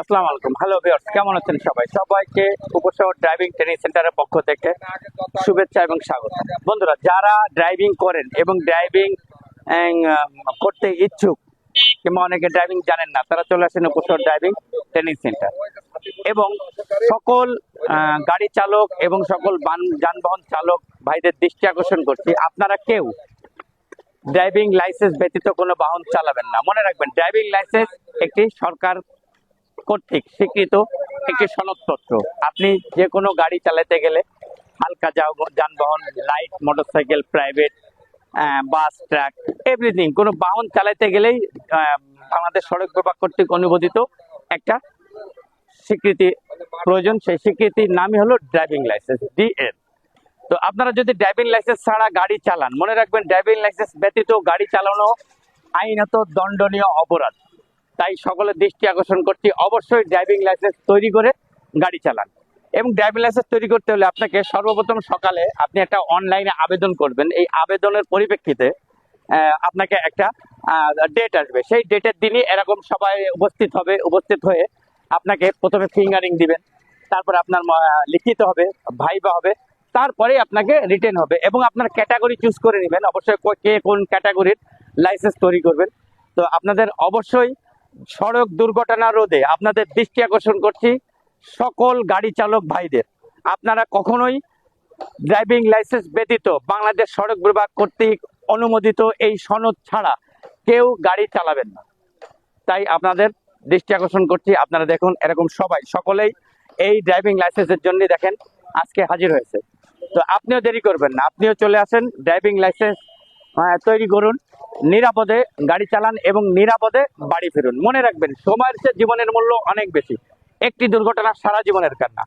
আসসালামু আলাইকুম। Hello viewers কেমন আছেন সবাই? সবাইকে উপশহর ড্রাইভিং ট্রেনিং সেন্টারের পক্ষ থেকে শুভেচ্ছা এবং স্বাগত। বন্ধুরা, যারা ড্রাইভিং করেন এবং ড্রাইভিং করতে ইচ্ছুক কিংবা অনেকে ড্রাইভিং জানেন না, তারা চলে আসেন উপশহর ড্রাইভিং ট্রেনিং সেন্টার এবং সকল গাড়ি চালক এবং সকল যানবাহন চালক ভাইদের দৃষ্টি আকর্ষণ করছি। আপনারা কেউ ড্রাইভিং লাইসেন্স ব্যতীত কোনো বাহন চালাবেন না। মনে রাখবেন ড্রাইভিং লাইসেন্স একটি সরকার কর্তৃক স্বীকৃত একটি সনদপত্র। আপনি যে কোনো গাড়ি চালাতে গেলে হালকা যানবাহন light motorcycle private bus truck everything কোনো বাহন চালাতে গেলেই বাংলাদেশ সড়ক বিভাগ কর্তৃক অনুমোদিত একটা স্বীকৃতি প্রয়োজন। সেই স্বীকৃতির নামই হলো ড্রাইভিং লাইসেন্স ডিএল তো আপনারা যদি ড্রাইভিং লাইসেন্স ছাড়া গাড়ি চালান, মনে রাখবেন ড্রাইভিং লাইসেন্স ব্যতীত গাড়ি চালানো আইনত দণ্ডনীয় অপরাধ। তাই সকলের দৃষ্টি আকর্ষণ করছি। অবশ্যই ড্রাইভিং লাইসেন্স তৈরি করে গাড়ি চালান। এবং ড্রাইভিং লাইসেন্স তৈরি করতে হলে আপনাকে সর্বপ্রথম সকালে আপনি একটা অনলাইনে আবেদন করবেন। এই আবেদনের পরিপ্রেক্ষিতে আপনাকে একটা ডেট আসবে। সেই ডেটের দিনই এরকম সবাই উপস্থিত হবে, উপস্থিত হয়ে আপনাকে প্রথমে ফিঙ্গারিং দিবেন। তারপর আপনার লিখিত হবে ভাইবা হবে। তারপরে আপনাকে রিটেন হবে। এবং আপনার ক্যাটাগরি চুজ করে নেবেন। অবশ্যই কে কোন ক্যাটাগরির লাইসেন্স তৈরি করবেন। তো আপনাদের অবশ্যই সড়ক দুর্ঘটনা রোধে আপনাদের দৃষ্টি আকর্ষণ করছি সকল গাড়ি চালক ভাইদের। আপনারা কখনোই ড্রাইভিং লাইসেন্স ব্যতীত বাংলাদেশ সড়ক বিভাগ কর্তৃক অনুমোদিত এই সনদ ছাড়া কেউ গাড়ি চালাবেন না। তাই আপনাদের দৃষ্টি আকর্ষণ করছি, আপনারা দেখুন এরকম সবাই, সকলেই এই ড্রাইভিং লাইসেন্সের জন্য দেখেন আজকে হাজির হয়েছে। তো আপনিও দেরি করবেন না, আপনিও চলে আসেন, ড্রাইভিং লাইসেন্স তৈরি করুন। নিরাপদে গাড়ি চালান এবং নিরাপদে বাড়ি ফিরুন। মনে রাখবেন, সময়ের চেয়ে জীবনের মূল্য অনেক বেশি। একটি দুর্ঘটনা সারা জীবনের কান্না।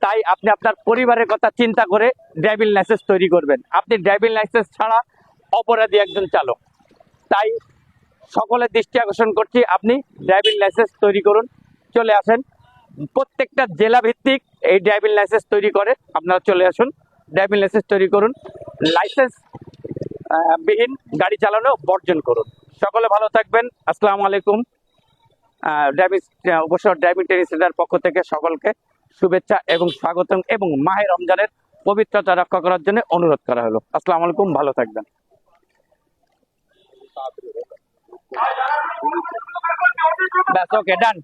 তাই আপনি আপনার পরিবারের কথা চিন্তা করে ড্রাইভিং লাইসেন্স তৈরি করবেন। আপনি ড্রাইভিং লাইসেন্স ছাড়া অপরাধী একজন চালক। তাই সকলের দৃষ্টি আকর্ষণ করছি, আপনি ড্রাইভিং লাইসেন্স তৈরি করুন। চলে আসেন। প্রত্যেকটা জেলা ভিত্তিক এই ড্রাইভিং লাইসেন্স তৈরি করে আপনারা চলে আসুন। ড্রাইভিং লাইসেন্স তৈরি করুন। লাইসেন্স বিহীন গাড়ি চালানো বর্জন করুন। সকলে ভালো থাকবেন। আসসালামু আলাইকুম। ড্রাইভিং অবশ্য ড্রাইভিং ট্রেনিং সেন্টার পক্ষ থেকে সকলকে শুভেচ্ছা এবং স্বাগতম এবং মাহে রমজানের পবিত্রতা রক্ষা করার জন্য অনুরোধ করা হলো। আসসালামু আলাইকুম, ভালো থাকবেন। ব্যাস ওকে ডান